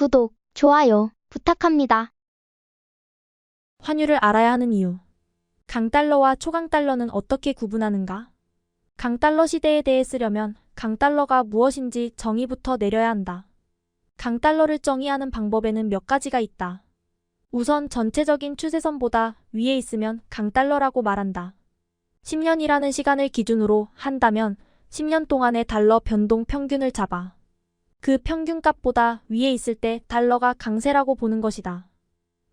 구독, 좋아요 부탁합니다. 환율을 알아야 하는 이유. 강달러와 초강달러는 어떻게 구분하는가? 강달러 시대에 대해 쓰려면 강달러가 무엇인지 정의부터 내려야 한다. 강달러를 정의하는 방법에는 몇 가지가 있다. 우선 전체적인 추세선보다 위에 있으면 강달러라고 말한다. 10년이라는 시간을 기준으로 한다면 10년 동안의 달러 변동 평균을 잡아. 그 평균값보다 위에 있을 때 달러가 강세라고 보는 것이다.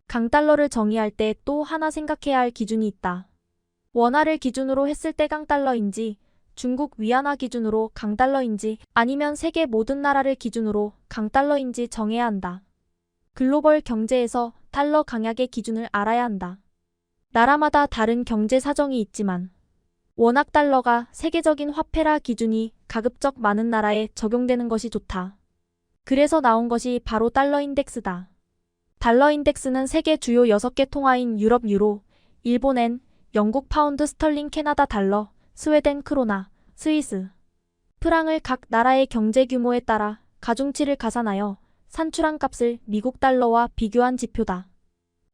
강달러를 정의할 때 또 하나 생각해야 할 기준이 있다. 원화를 기준으로 했을 때 강달러인지, 중국 위안화 기준으로 강달러인지, 아니면 세계 모든 나라를 기준으로 강달러인지 정해야 한다. 글로벌 경제에서 달러 강약의 기준을 알아야 한다. 나라마다 다른 경제 사정이 있지만, 워낙 달러가 세계적인 화폐라 기준이 가급적 많은 나라에 적용되는 것이 좋다. 그래서 나온 것이 바로 달러 인덱스다. 달러 인덱스는 세계 주요 6개 통화인 유럽 유로, 일본 엔, 영국 파운드 스털링 캐나다 달러, 스웨덴 크로나, 스위스, 프랑을 각 나라의 경제 규모에 따라 가중치를 가산하여 산출한 값을 미국 달러와 비교한 지표다.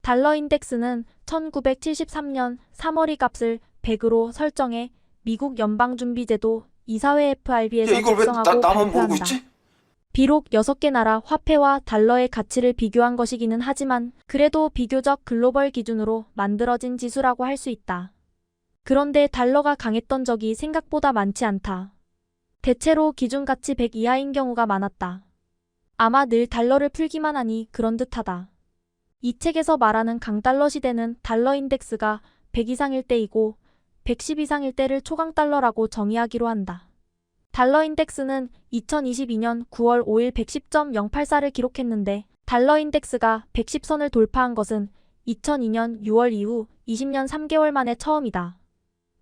달러 인덱스는 1973년 3월이 값을 100으로 설정해 미국 연방준비제도 이사회 FRB에서 작성하고 발표한다. 비록 6개 나라 화폐와 달러의 가치를 비교한 것이기는 하지만 그래도 비교적 글로벌 기준으로 만들어진 지수라고 할 수 있다. 그런데 달러가 강했던 적이 생각보다 많지 않다. 대체로 기준 가치 100 이하인 경우가 많았다. 아마 늘 달러를 풀기만 하니 그런 듯하다. 이 책에서 말하는 강달러 시대는 달러 인덱스가 100 이상일 때이고 110 이상일 때를 초강달러라고 정의하기로 한다. 달러 인덱스는 2022년 9월 5일 110.084를 기록했는데 달러 인덱스가 110선을 돌파한 것은 2002년 6월 이후 20년 3개월 만에 처음이다.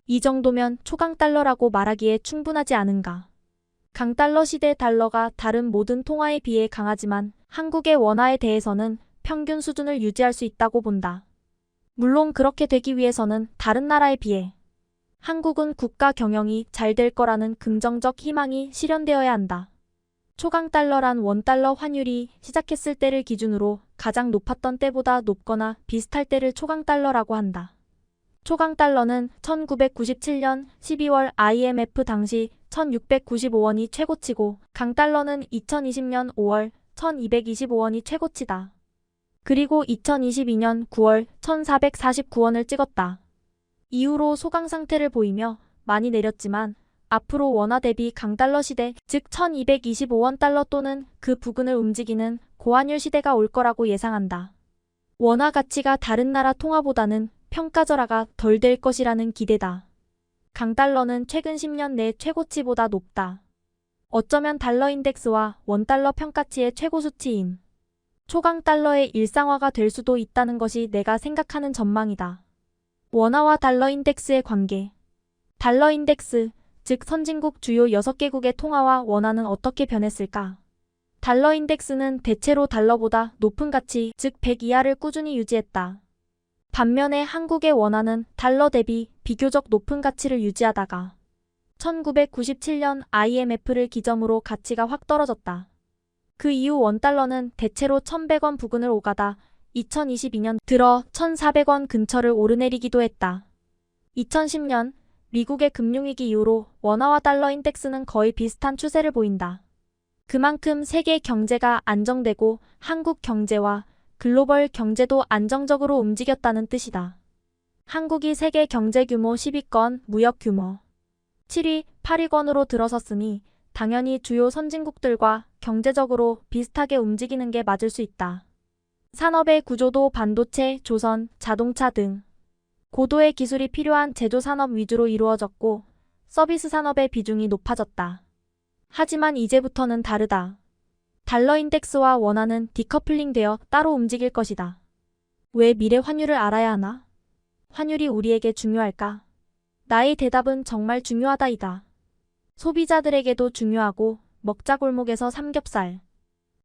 이 정도면 초강 달러라고 말하기에 충분하지 않은가. 강달러 시대 달러가 다른 모든 통화에 비해 강하지만 한국의 원화에 대해서는 평균 수준을 유지할 수 있다고 본다. 물론 그렇게 되기 위해서는 다른 나라에 비해 한국은 국가 경영이 잘 될 거라는 긍정적 희망이 실현되어야 한다. 초강 달러란 원달러 환율이 시작했을 때를 기준으로 가장 높았던 때보다 높거나 비슷할 때를 초강 달러라고 한다. 초강 달러는 1997년 12월 IMF 당시 1695원이 최고치고 강 달러는 2020년 5월 1225원이 최고치다. 그리고 2022년 9월 1449원을 찍었다. 이후로 소강 상태를 보이며 많이 내렸지만 앞으로 원화 대비 강달러 시대, 즉 1225원 달러 또는 그 부근을 움직이는 고환율 시대가 올 거라고 예상한다. 원화 가치가 다른 나라 통화보다는 평가절하가 덜 될 것이라는 기대다. 강달러는 최근 10년 내 최고치보다 높다. 어쩌면 달러 인덱스와 원달러 평가치의 최고 수치임. 초강 달러의 일상화가 될 수도 있다는 것이 내가 생각하는 전망이다. 원화와 달러 인덱스의 관계. 달러 인덱스, 즉 선진국 주요 6개국의 통화와 원화는 어떻게 변했을까? 달러 인덱스는 대체로 달러보다 높은 가치, 즉 100 이하를 꾸준히 유지했다. 반면에 한국의 원화는 달러 대비 비교적 높은 가치를 유지하다가 1997년 IMF를 기점으로 가치가 확 떨어졌다. 그 이후 원달러는 대체로 1100원 부근을 오가다 2022년 들어 1,400원 근처를 오르내리기도 했다. 2010년 미국의 금융위기 이후로 원화와 달러 인덱스는 거의 비슷한 추세를 보인다. 그만큼 세계 경제가 안정되고 한국 경제와 글로벌 경제도 안정적으로 움직였다는 뜻이다. 한국이 세계 경제 규모 10위권, 무역 규모 7위, 8위권으로 들어섰으니 당연히 주요 선진국들과 경제적으로 비슷하게 움직이는 게 맞을 수 있다. 산업의 구조도 반도체, 조선, 자동차 등 고도의 기술이 필요한 제조 산업 위주로 이루어졌고 서비스 산업의 비중이 높아졌다. 하지만 이제부터는 다르다. 달러 인덱스와 원화는 디커플링 되어 따로 움직일 것이다. 왜 미래 환율을 알아야 하나? 환율이 우리에게 중요할까? 나의 대답은 정말 중요하다이다. 소비자들에게도 중요하고 먹자 골목에서 삼겹살.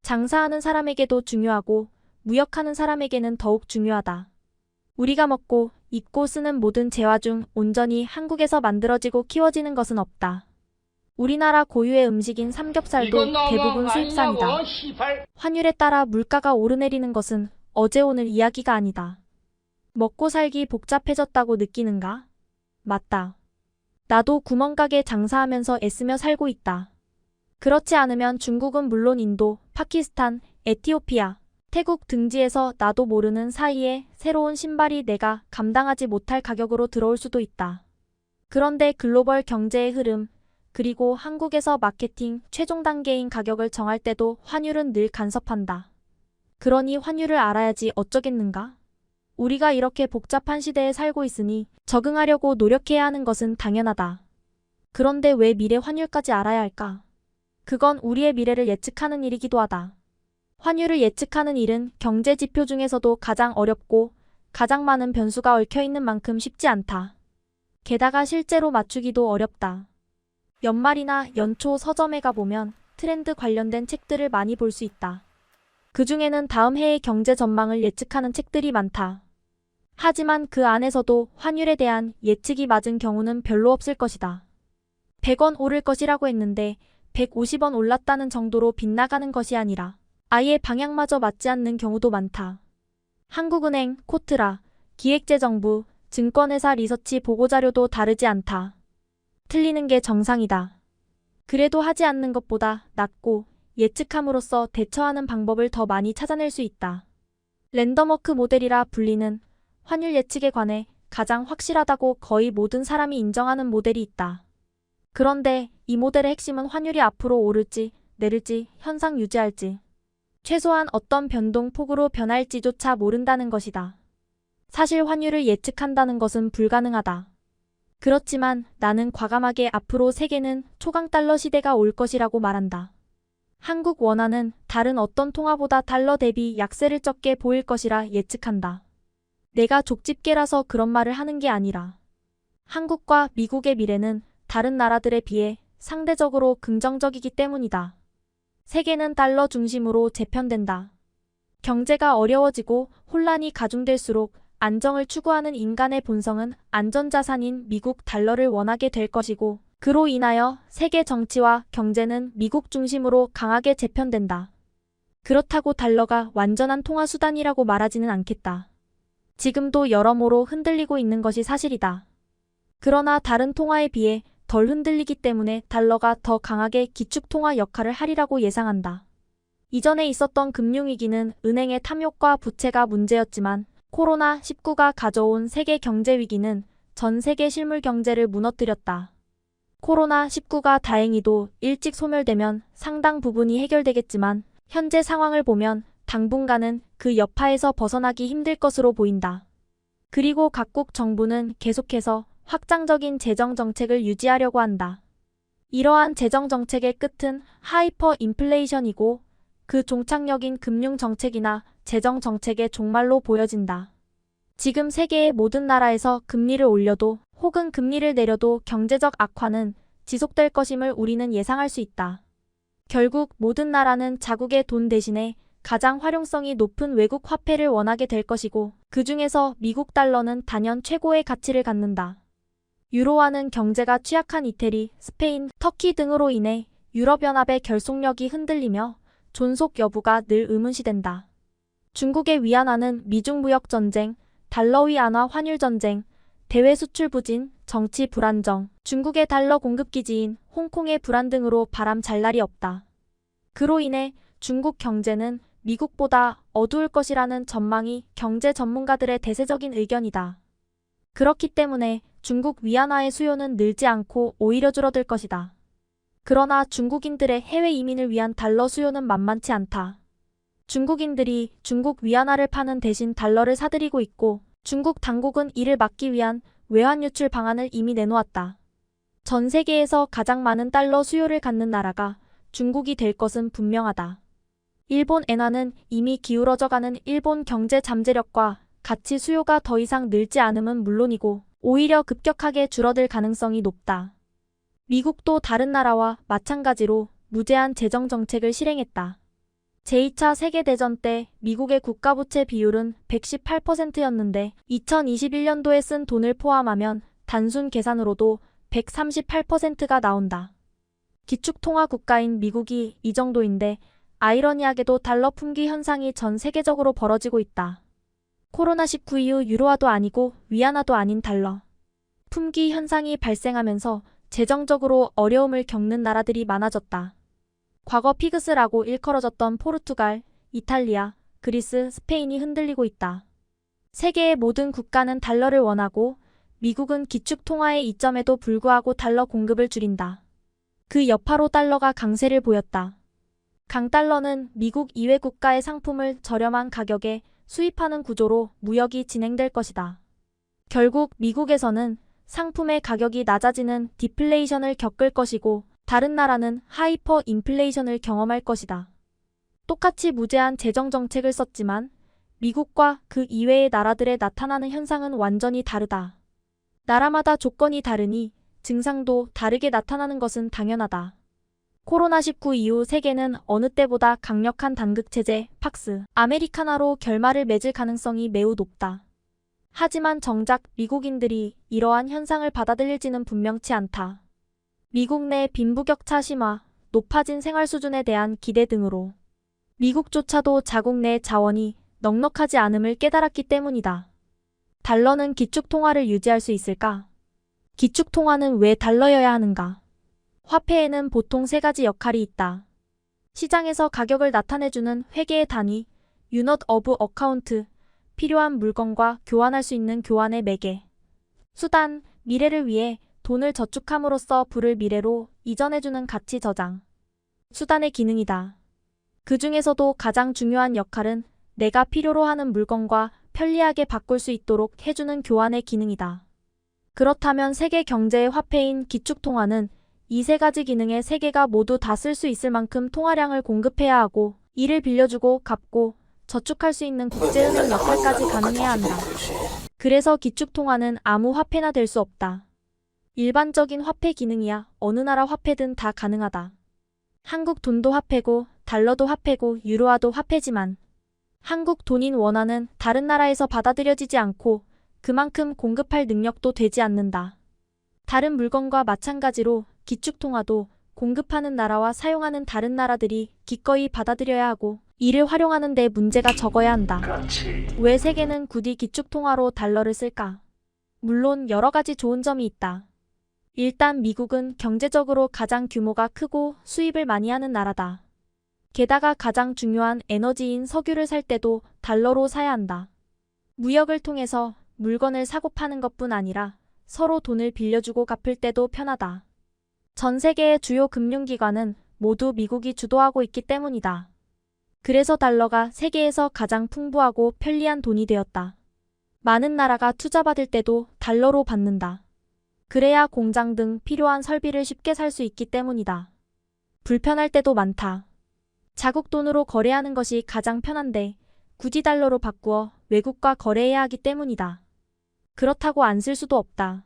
장사하는 사람에게도 중요하고 무역하는 사람에게는 더욱 중요하다. 우리가 먹고 입고 쓰는 모든 재화 중 온전히 한국에서 만들어지고 키워지는 것은 없다. 우리나라 고유의 음식인 삼겹살도 대부분 수입산이다. 환율에 따라 물가가 오르내리는 것은 어제 오늘 이야기가 아니다. 먹고 살기 복잡해졌다고 느끼는가? 맞다. 나도 구멍가게 장사하면서 애쓰며 살고 있다. 그렇지 않으면 중국은 물론 인도, 파키스탄, 에티오피아, 태국 등지에서 나도 모르는 사이에 새로운 신발이 내가 감당하지 못할 가격으로 들어올 수도 있다. 그런데 글로벌 경제의 흐름, 그리고 한국에서 마케팅 최종 단계인 가격을 정할 때도 환율은 늘 간섭한다. 그러니 환율을 알아야지 어쩌겠는가? 우리가 이렇게 복잡한 시대에 살고 있으니 적응하려고 노력해야 하는 것은 당연하다. 그런데 왜 미래 환율까지 알아야 할까? 그건 우리의 미래를 예측하는 일이기도 하다. 환율을 예측하는 일은 경제 지표 중에서도 가장 어렵고 가장 많은 변수가 얽혀 있는 만큼 쉽지 않다. 게다가 실제로 맞추기도 어렵다. 연말이나 연초 서점에 가보면 트렌드 관련된 책들을 많이 볼 수 있다. 그 중에는 다음 해의 경제 전망을 예측하는 책들이 많다. 하지만 그 안에서도 환율에 대한 예측이 맞은 경우는 별로 없을 것이다. 100원 오를 것이라고 했는데 150원 올랐다는 정도로 빗나가는 것이 아니라 아예 방향마저 맞지 않는 경우도 많다. 한국은행, 코트라, 기획재정부, 증권회사 리서치 보고자료도 다르지 않다. 틀리는 게 정상이다. 그래도 하지 않는 것보다 낫고 예측함으로써 대처하는 방법을 더 많이 찾아낼 수 있다. 랜덤워크 모델이라 불리는 환율 예측에 관해 가장 확실하다고 거의 모든 사람이 인정하는 모델이 있다. 그런데 이 모델의 핵심은 환율이 앞으로 오를지 내릴지 현상 유지할지 최소한 어떤 변동 폭으로 변할지조차 모른다는 것이다. 사실 환율을 예측한다는 것은 불가능하다. 그렇지만 나는 과감하게 앞으로 세계는 초강 달러 시대가 올 것이라고 말한다. 한국 원화는 다른 어떤 통화보다 달러 대비 약세를 적게 보일 것이라 예측한다. 내가 족집게라서 그런 말을 하는 게 아니라 한국과 미국의 미래는 다른 나라들에 비해 상대적으로 긍정적이기 때문이다. 세계는 달러 중심으로 재편된다. 경제가 어려워지고 혼란이 가중될수록 안정을 추구하는 인간의 본성은 안전자산인 미국 달러를 원하게 될 것이고 그로 인하여 세계 정치와 경제는 미국 중심으로 강하게 재편된다. 그렇다고 달러가 완전한 통화 수단이라고 말하지는 않겠다. 지금도 여러모로 흔들리고 있는 것이 사실이다. 그러나 다른 통화에 비해 덜 흔들리기 때문에 달러가 더 강하게 기축 통화 역할을 하리라고 예상한다. 이전에 있었던 금융위기는 은행의 탐욕과 부채가 문제였지만 코로나19가 가져온 세계 경제 위기는 전 세계 실물 경제를 무너뜨렸다. 코로나19가 다행히도 일찍 소멸되면 상당 부분이 해결되겠지만 현재 상황을 보면 당분간은 그 여파에서 벗어나기 힘들 것으로 보인다. 그리고 각국 정부는 계속해서 확장적인 재정 정책을 유지하려고 한다. 이러한 재정 정책의 끝은 하이퍼 인플레이션이고 그 종착역인 금융 정책이나 재정 정책의 종말로 보여진다. 지금 세계의 모든 나라에서 금리를 올려도 혹은 금리를 내려도 경제적 악화는 지속될 것임을 우리는 예상할 수 있다. 결국 모든 나라는 자국의 돈 대신에 가장 활용성이 높은 외국 화폐를 원하게 될 것이고 그 중에서 미국 달러는 단연 최고의 가치를 갖는다. 유로화는 경제가 취약한 이태리, 스페인, 터키 등으로 인해 유럽연합의 결속력이 흔들리며 존속 여부가 늘 의문시된다. 중국의 위안화는 미중 무역 전쟁, 달러 위 안화 환율 전쟁, 대외 수출 부진, 정치 불안정, 중국의 달러 공급 기지인 홍콩의 불안 등으로 바람 잘 날이 없다. 그로 인해 중국 경제는 미국보다 어두울 것이라는 전망이 경제 전문가들의 대세적인 의견이다. 그렇기 때문에 중국 위안화의 수요는 늘지 않고 오히려 줄어들 것이다. 그러나 중국인들의 해외 이민을 위한 달러 수요는 만만치 않다. 중국인들이 중국 위안화를 파는 대신 달러를 사들이고 있고 중국 당국은 이를 막기 위한 외환 유출 방안을 이미 내놓았다. 전 세계에서 가장 많은 달러 수요를 갖는 나라가 중국이 될 것은 분명하다. 일본 엔화는 이미 기울어져가는 일본 경제 잠재력과 가치 수요가 더 이상 늘지 않음은 물론이고 오히려 급격하게 줄어들 가능성이 높다. 미국도 다른 나라와 마찬가지로 무제한 재정 정책을 실행했다. 제2차 세계대전 때 미국의 국가부채 비율은 118%였는데 2021년도에 쓴 돈을 포함하면 단순 계산으로도 138%가 나온다. 기축통화 국가인 미국이 이 정도인데 아이러니하게도 달러 품귀 현상이 전 세계적으로 벌어지고 있다. 코로나19 이후 유로화도 아니고 위안화도 아닌 달러. 품귀 현상이 발생하면서 재정적으로 어려움을 겪는 나라들이 많아졌다. 과거 피그스라고 일컬어졌던 포르투갈, 이탈리아, 그리스, 스페인이 흔들리고 있다. 세계의 모든 국가는 달러를 원하고 미국은 기축 통화의 이점에도 불구하고 달러 공급을 줄인다. 그 여파로 달러가 강세를 보였다. 강달러는 미국 이외 국가의 상품을 저렴한 가격에 수입하는 구조로 무역이 진행될 것이다. 결국 미국에서는 상품의 가격이 낮아지는 디플레이션을 겪을 것이고 다른 나라는 하이퍼 인플레이션을 경험할 것이다. 똑같이 무제한 재정 정책을 썼지만 미국과 그 이외의 나라들에 나타나는 현상은 완전히 다르다. 나라마다 조건이 다르니 증상도 다르게 나타나는 것은 당연하다. 코로나19 이후 세계는 어느 때보다 강력한 단극체제, 팍스, 아메리카나로 결말을 맺을 가능성이 매우 높다. 하지만 정작 미국인들이 이러한 현상을 받아들일지는 분명치 않다. 미국 내 빈부격차 심화, 높아진 생활 수준에 대한 기대 등으로 미국조차도 자국 내 자원이 넉넉하지 않음을 깨달았기 때문이다. 달러는 기축통화를 유지할 수 있을까? 기축통화는 왜 달러여야 하는가? 화폐에는 보통 세 가지 역할이 있다. 시장에서 가격을 나타내주는 회계의 단위, 유닛 오브 어카운트, 필요한 물건과 교환할 수 있는 교환의 매개. 수단, 미래를 위해 돈을 저축함으로써 부를 미래로 이전해주는 가치 저장. 수단의 기능이다. 그 중에서도 가장 중요한 역할은 내가 필요로 하는 물건과 편리하게 바꿀 수 있도록 해주는 교환의 기능이다. 그렇다면 세계 경제의 화폐인 기축통화는 이 세 가지 기능의 세 개가 모두 다 쓸 수 있을 만큼 통화량을 공급해야 하고 이를 빌려주고 갚고 저축할 수 있는 국제은행 역할까지 가능해야 한다. 그래서 기축통화는 아무 화폐나 될 수 없다. 일반적인 화폐 기능이야 어느 나라 화폐든 다 가능하다. 한국 돈도 화폐고 달러도 화폐고 유로화도 화폐지만 한국 돈인 원화는 다른 나라에서 받아들여지지 않고 그만큼 공급할 능력도 되지 않는다. 다른 물건과 마찬가지로 기축통화도 공급하는 나라와 사용하는 다른 나라들이 기꺼이 받아들여야 하고 이를 활용하는 데 문제가 적어야 한다. 왜 세계는 굳이 기축통화로 달러를 쓸까? 물론 여러 가지 좋은 점이 있다. 일단 미국은 경제적으로 가장 규모가 크고 수입을 많이 하는 나라다. 게다가 가장 중요한 에너지인 석유를 살 때도 달러로 사야 한다. 무역을 통해서 물건을 사고 파는 것뿐 아니라 서로 돈을 빌려주고 갚을 때도 편하다. 전 세계의 주요 금융기관은 모두 미국이 주도하고 있기 때문이다. 그래서 달러가 세계에서 가장 풍부하고 편리한 돈이 되었다. 많은 나라가 투자받을 때도 달러로 받는다. 그래야 공장 등 필요한 설비를 쉽게 살 수 있기 때문이다. 불편할 때도 많다. 자국 돈으로 거래하는 것이 가장 편한데 굳이 달러로 바꾸어 외국과 거래해야 하기 때문이다. 그렇다고 안 쓸 수도 없다.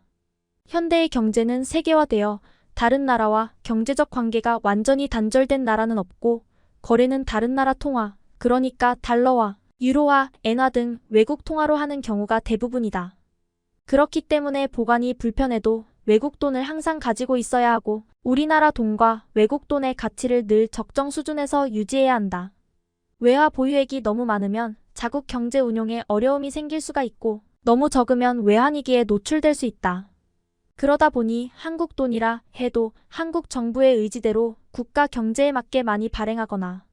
현대의 경제는 세계화되어 다른 나라와 경제적 관계가 완전히 단절된 나라는 없고 거래는 다른 나라 통화, 그러니까 달러와 유로와 엔화 등 외국 통화로 하는 경우가 대부분이다. 그렇기 때문에 보관이 불편해도 외국 돈을 항상 가지고 있어야 하고 우리나라 돈과 외국 돈의 가치를 늘 적정 수준에서 유지해야 한다. 외화 보유액이 너무 많으면 자국 경제 운용에 어려움이 생길 수가 있고 너무 적으면 외환위기에 노출될 수 있다. 그러다 보니 한국 돈이라 해도 한국 정부의 의지대로 국가 경제에 맞게 많이 발행하거나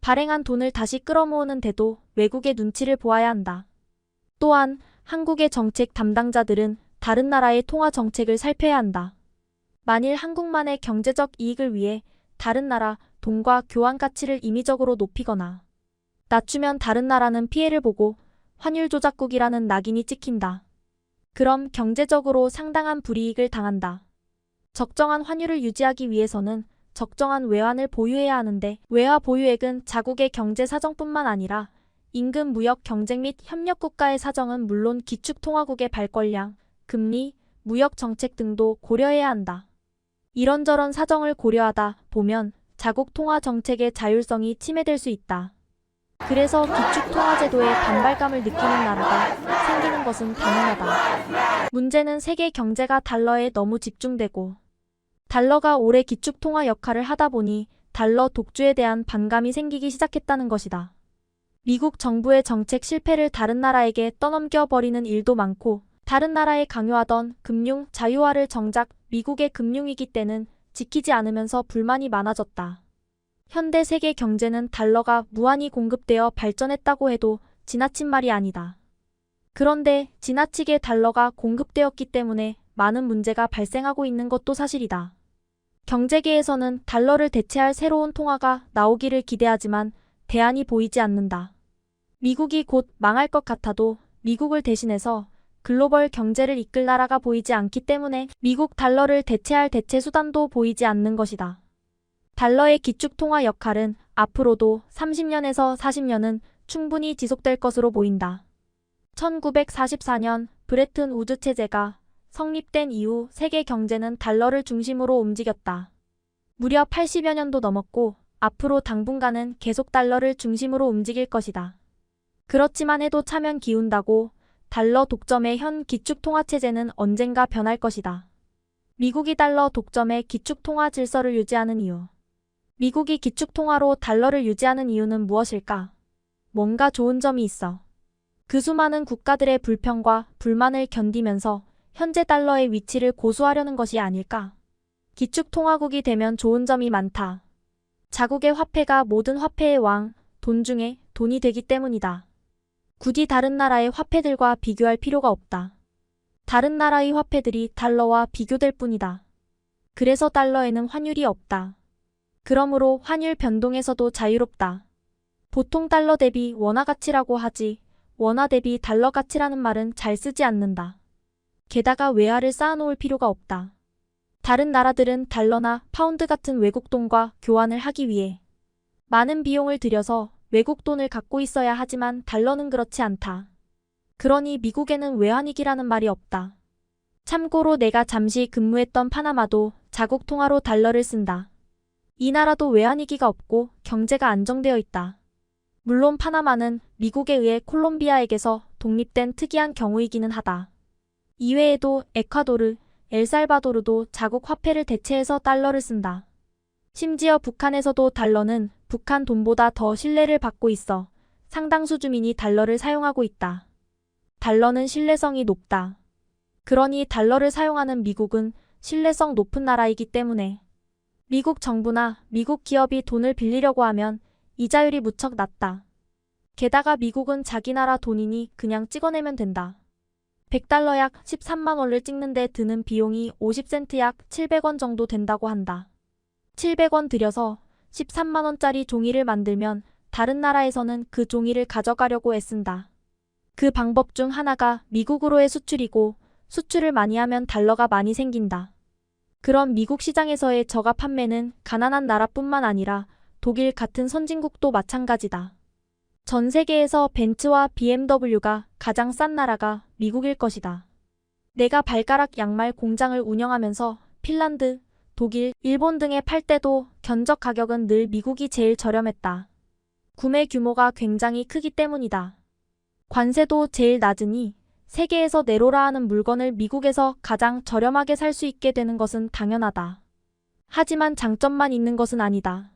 발행한 돈을 다시 끌어모으는 데도 외국의 눈치를 보아야 한다. 또한 한국의 정책 담당자들은 다른 나라의 통화 정책을 살펴야 한다. 만일 한국만의 경제적 이익을 위해 다른 나라 돈과 교환 가치를 임의적으로 높이거나 낮추면 다른 나라는 피해를 보고 환율 조작국이라는 낙인이 찍힌다. 그럼 경제적으로 상당한 불이익을 당한다. 적정한 환율을 유지하기 위해서는 적정한 외환을 보유해야 하는데 외화 보유액은 자국의 경제 사정뿐만 아니라 임금 무역 경쟁 및 협력 국가의 사정은 물론 기축 통화국의 발권량, 금리, 무역 정책 등도 고려해야 한다. 이런저런 사정을 고려하다 보면 자국 통화 정책의 자율성이 침해될 수 있다. 그래서 기축 통화 제도에 반발감을 느끼는 나라가 생기는 것은 당연하다. 문제는 세계 경제가 달러에 너무 집중되고 달러가 오래 기축통화 역할을 하다 보니 달러 독주에 대한 반감이 생기기 시작했다는 것이다. 미국 정부의 정책 실패를 다른 나라에게 떠넘겨 버리는 일도 많고 다른 나라에 강요하던 금융 자유화를 정작 미국의 금융위기 때는 지키지 않으면서 불만이 많아졌다. 현대 세계 경제는 달러가 무한히 공급되어 발전했다고 해도 지나친 말이 아니다. 그런데 지나치게 달러가 공급되었기 때문에 많은 문제가 발생하고 있는 것도 사실이다. 경제계에서는 달러를 대체할 새로운 통화가 나오기를 기대하지만 대안이 보이지 않는다. 미국이 곧 망할 것 같아도 미국을 대신해서 글로벌 경제를 이끌 나라가 보이지 않기 때문에 미국 달러를 대체할 대체 수단도 보이지 않는 것이다. 달러의 기축통화 역할은 앞으로도 30년에서 40년은 충분히 지속될 것으로 보인다. 1944년 브레튼 우드 체제가 성립된 이후 세계 경제는 달러를 중심으로 움직였다. 무려 80여 년도 넘었고 앞으로 당분간은 계속 달러를 중심으로 움직일 것이다. 그렇지만 해도 차면 기운다고 달러 독점의 현 기축통화체제는 언젠가 변할 것이다. 미국이 달러 독점의 기축통화 질서를 유지하는 이유. 미국이 기축통화로 달러를 유지하는 이유는 무엇일까? 뭔가 좋은 점이 있어. 그 수많은 국가들의 불평과 불만을 견디면서 현재 달러의 위치를 고수하려는 것이 아닐까? 기축통화국이 되면 좋은 점이 많다. 자국의 화폐가 모든 화폐의 왕, 돈 중에 돈이 되기 때문이다. 굳이 다른 나라의 화폐들과 비교할 필요가 없다. 다른 나라의 화폐들이 달러와 비교될 뿐이다. 그래서 달러에는 환율이 없다. 그러므로 환율 변동에서도 자유롭다. 보통 달러 대비 원화 가치라고 하지 원화 대비 달러 가치라는 말은 잘 쓰지 않는다. 게다가 외화를 쌓아놓을 필요가 없다. 다른 나라들은 달러나 파운드 같은 외국 돈과 교환을 하기 위해 많은 비용을 들여서 외국 돈을 갖고 있어야 하지만 달러는 그렇지 않다. 그러니 미국에는 외환위기라는 말이 없다. 참고로 내가 잠시 근무했던 파나마도 자국 통화로 달러를 쓴다. 이 나라도 외환위기가 없고 경제가 안정되어 있다. 물론 파나마는 미국에 의해 콜롬비아에게서 독립된 특이한 경우이기는 하다. 이외에도 에콰도르, 엘살바도르도 자국 화폐를 대체해서 달러를 쓴다. 심지어 북한에서도 달러는 북한 돈보다 더 신뢰를 받고 있어 상당수 주민이 달러를 사용하고 있다. 달러는 신뢰성이 높다. 그러니 달러를 사용하는 미국은 신뢰성 높은 나라이기 때문에 미국 정부나 미국 기업이 돈을 빌리려고 하면 이자율이 무척 낮다. 게다가 미국은 자기 나라 돈이니 그냥 찍어내면 된다. 100달러 약 13만 원을 찍는데 드는 비용이 50센트 약 700원 정도 된다고 한다. 700원 들여서 13만 원짜리 종이를 만들면 다른 나라에서는 그 종이를 가져가려고 애쓴다. 그 방법 중 하나가 미국으로의 수출이고 수출을 많이 하면 달러가 많이 생긴다. 그럼 미국 시장에서의 저가 판매는 가난한 나라뿐만 아니라 독일 같은 선진국도 마찬가지다. 전 세계에서 벤츠와 BMW가 가장 싼 나라가 미국일 것이다. 내가 발가락 양말 공장을 운영하면서 핀란드, 독일, 일본 등에 팔 때도 견적 가격은 늘 미국이 제일 저렴했다. 구매 규모가 굉장히 크기 때문이다. 관세도 제일 낮으니 세계에서 내로라 하는 물건을 미국에서 가장 저렴하게 살 수 있게 되는 것은 당연하다. 하지만 장점만 있는 것은 아니다.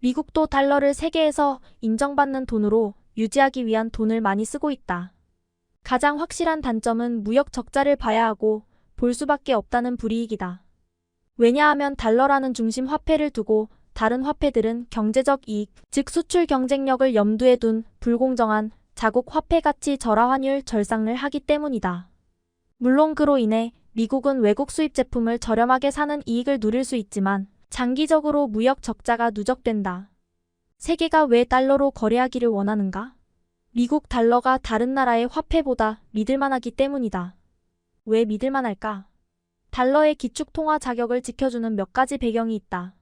미국도 달러를 세계에서 인정받는 돈으로 유지하기 위한 돈을 많이 쓰고 있다. 가장 확실한 단점은 무역 적자를 봐야 하고 볼 수밖에 없다는 불이익이다. 왜냐하면 달러라는 중심 화폐를 두고 다른 화폐들은 경제적 이익, 즉 수출 경쟁력을 염두에 둔 불공정한 자국 화폐 가치 절하 환율 절상을 하기 때문이다. 물론 그로 인해 미국은 외국 수입 제품을 저렴하게 사는 이익을 누릴 수 있지만 장기적으로 무역 적자가 누적된다. 세계가 왜 달러로 거래하기를 원하는가? 미국 달러가 다른 나라의 화폐보다 믿을만하기 때문이다. 왜 믿을만할까? 달러의 기축통화 자격을 지켜주는 몇 가지 배경이 있다.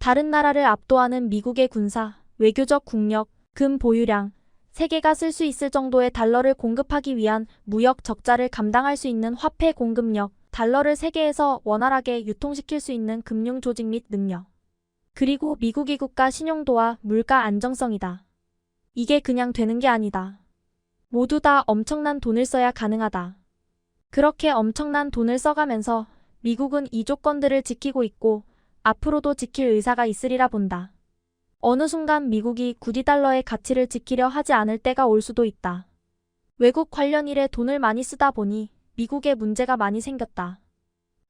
다른 나라를 압도하는 미국의 군사, 외교적 국력, 금 보유량, 세계가 쓸 수 있을 정도의 달러를 공급하기 위한 무역 적자를 감당할 수 있는 화폐 공급력, 달러를 세계에서 원활하게 유통시킬 수 있는 금융 조직 및 능력. 그리고 미국의 국가 신용도와 물가 안정성이다. 이게 그냥 되는 게 아니다. 모두 다 엄청난 돈을 써야 가능하다. 그렇게 엄청난 돈을 써가면서 미국은 이 조건들을 지키고 있고 앞으로도 지킬 의사가 있으리라 본다. 어느 순간 미국이 구디 달러의 가치를 지키려 하지 않을 때가 올 수도 있다. 외국 관련 일에 돈을 많이 쓰다 보니 미국에 문제가 많이 생겼다.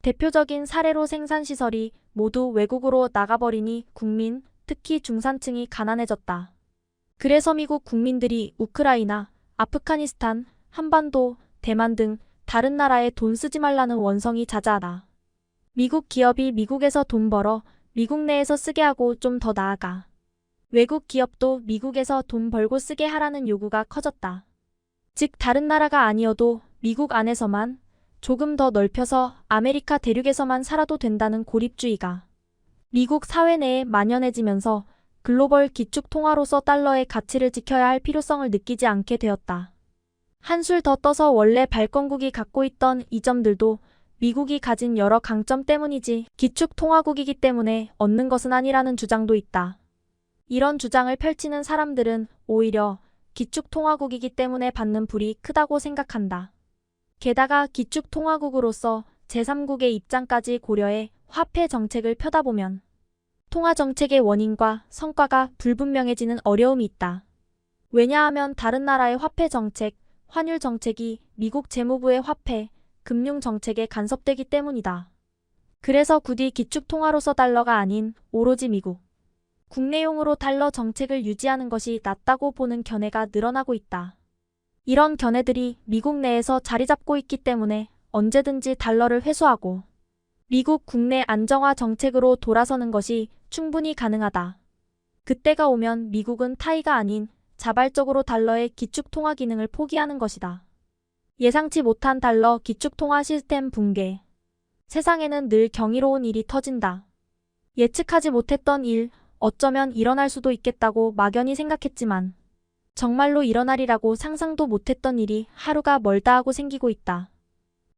대표적인 사례로 생산시설이 모두 외국으로 나가버리니 국민, 특히 중산층이 가난해졌다. 그래서 미국 국민들이 우크라이나, 아프가니스탄, 한반도, 대만 등 다른 나라에 돈 쓰지 말라는 원성이 자자하다. 미국 기업이 미국에서 돈 벌어 미국 내에서 쓰게 하고 좀 더 나아가. 외국 기업도 미국에서 돈 벌고 쓰게 하라는 요구가 커졌다. 즉 다른 나라가 아니어도 미국 안에서만 조금 더 넓혀서 아메리카 대륙에서만 살아도 된다는 고립주의가 미국 사회 내에 만연해지면서 글로벌 기축 통화로서 달러의 가치를 지켜야 할 필요성을 느끼지 않게 되었다. 한술 더 떠서 원래 발권국이 갖고 있던 이 점들도 미국이 가진 여러 강점 때문이지 기축 통화국이기 때문에 얻는 것은 아니라는 주장도 있다. 이런 주장을 펼치는 사람들은 오히려 기축 통화국이기 때문에 받는 불이 크다고 생각한다. 게다가 기축 통화국으로서 제3국의 입장까지 고려해 화폐 정책을 펴다 보면 통화 정책의 원인과 성과가 불분명해지는 어려움이 있다. 왜냐하면 다른 나라의 화폐 정책, 환율 정책이 미국 재무부의 화폐, 금융 정책에 간섭되기 때문이다. 그래서 굳이 기축 통화로서 달러가 아닌 오로지 미국 국내용으로 달러 정책을 유지하는 것이 낫다고 보는 견해가 늘어나고 있다. 이런 견해들이 미국 내에서 자리 잡고 있기 때문에 언제든지 달러를 회수하고 미국 국내 안정화 정책으로 돌아서는 것이 충분히 가능하다. 그때가 오면 미국은 타이가 아닌 자발적으로 달러의 기축 통화 기능을 포기하는 것이다. 예상치 못한 달러 기축 통화 시스템 붕괴. 세상에는 늘 경이로운 일이 터진다. 예측하지 못했던 일, 어쩌면 일어날 수도 있겠다고 막연히 생각했지만 정말로 일어나리라고 상상도 못했던 일이 하루가 멀다 하고 생기고 있다.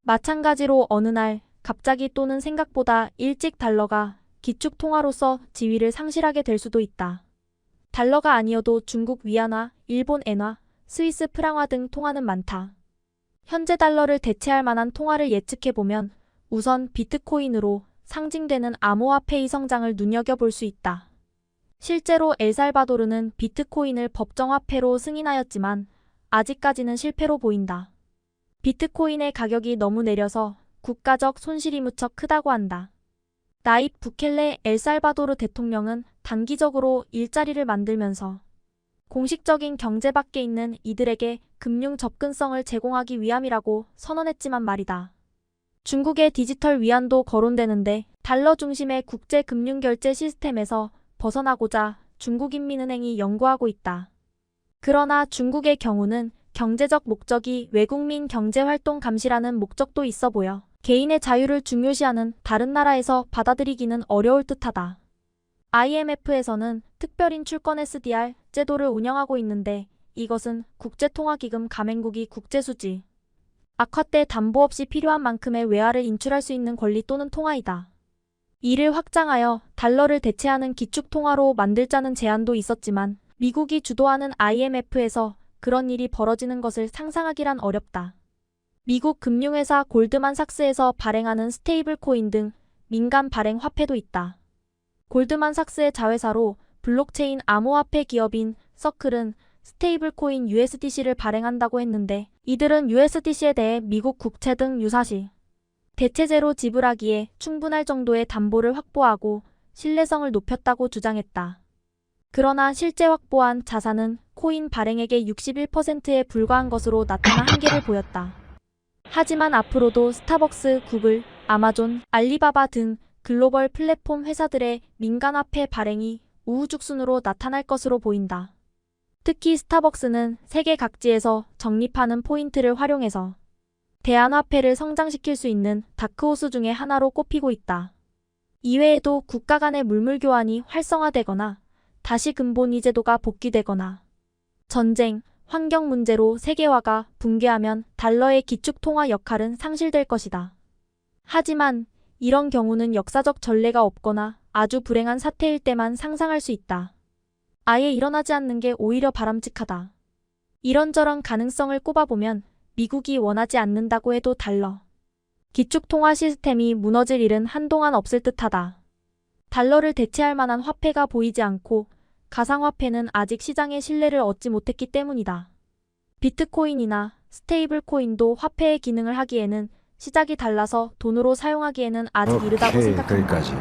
마찬가지로 어느 날 갑자기 또는 생각보다 일찍 달러가 기축 통화로서 지위를 상실하게 될 수도 있다. 달러가 아니어도 중국 위안화, 일본 엔화, 스위스 프랑화 등 통화는 많다. 현재 달러를 대체할 만한 통화를 예측해 보면 우선 비트코인으로 상징되는 암호화폐의 성장을 눈여겨볼 수 있다. 실제로 엘살바도르는 비트코인을 법정화폐로 승인하였지만 아직까지는 실패로 보인다. 비트코인의 가격이 너무 내려서 국가적 손실이 무척 크다고 한다. 나입 부켈레 엘살바도르 대통령은 단기적으로 일자리를 만들면서 공식적인 경제 밖에 있는 이들에게 금융 접근성을 제공하기 위함이라고 선언했지만 말이다. 중국의 디지털 위안도 거론되는데 달러 중심의 국제 금융 결제 시스템에서 벗어나고자 중국인민은행이 연구하고 있다. 그러나 중국의 경우는 경제적 목적이 외국민 경제활동 감시라는 목적도 있어 보여 개인의 자유를 중요시하는 다른 나라에서 받아들이기는 어려울 듯하다. IMF에서는 특별인 출권 SDR 제도를 운영하고 있는데 이것은 국제통화기금 가맹국이 국제수지. 악화 때 담보 없이 필요한 만큼의 외화를 인출할 수 있는 권리 또는 통화이다. 이를 확장하여 달러를 대체하는 기축 통화로 만들자는 제안도 있었지만 미국이 주도하는 IMF에서 그런 일이 벌어지는 것을 상상하기란 어렵다. 미국 금융회사 골드만삭스에서 발행하는 스테이블 코인 등 민간 발행 화폐도 있다. 골드만삭스의 자회사로 블록체인 암호화폐 기업인 서클은 스테이블 코인 USDC를 발행한다고 했는데 이들은 USDC에 대해 미국 국채 등 유사시 대체제로 지불하기에 충분할 정도의 담보를 확보하고 신뢰성을 높였다고 주장했다. 그러나 실제 확보한 자산은 코인 발행액의 61%에 불과한 것으로 나타나 한계를 보였다. 하지만 앞으로도 스타벅스, 구글, 아마존, 알리바바 등 글로벌 플랫폼 회사들의 민간화폐 발행이 우후죽순으로 나타날 것으로 보인다. 특히 스타벅스는 세계 각지에서 적립하는 포인트를 활용해서 대안화폐를 성장시킬 수 있는 다크호스 중의 하나로 꼽히고 있다. 이외에도 국가 간의 물물 교환이 활성화되거나 다시 근본위 제도가 복귀되거나 전쟁, 환경 문제로 세계화가 붕괴하면 달러의 기축 통화 역할은 상실될 것이다. 하지만 이런 경우는 역사적 전례가 없거나 아주 불행한 사태일 때만 상상할 수 있다. 아예 일어나지 않는 게 오히려 바람직하다. 이런저런 가능성을 꼽아보면 미국이 원하지 않는다고 해도 달러. 기축 통화 시스템이 무너질 일은 한동안 없을 듯하다. 달러를 대체할 만한 화폐가 보이지 않고 가상화폐는 아직 시장의 신뢰를 얻지 못했기 때문이다. 비트코인이나 스테이블 코인도 화폐의 기능을 하기에는 시작이 달라서 돈으로 사용하기에는 아직 이르다고 오케이, 생각한다. 거기까지.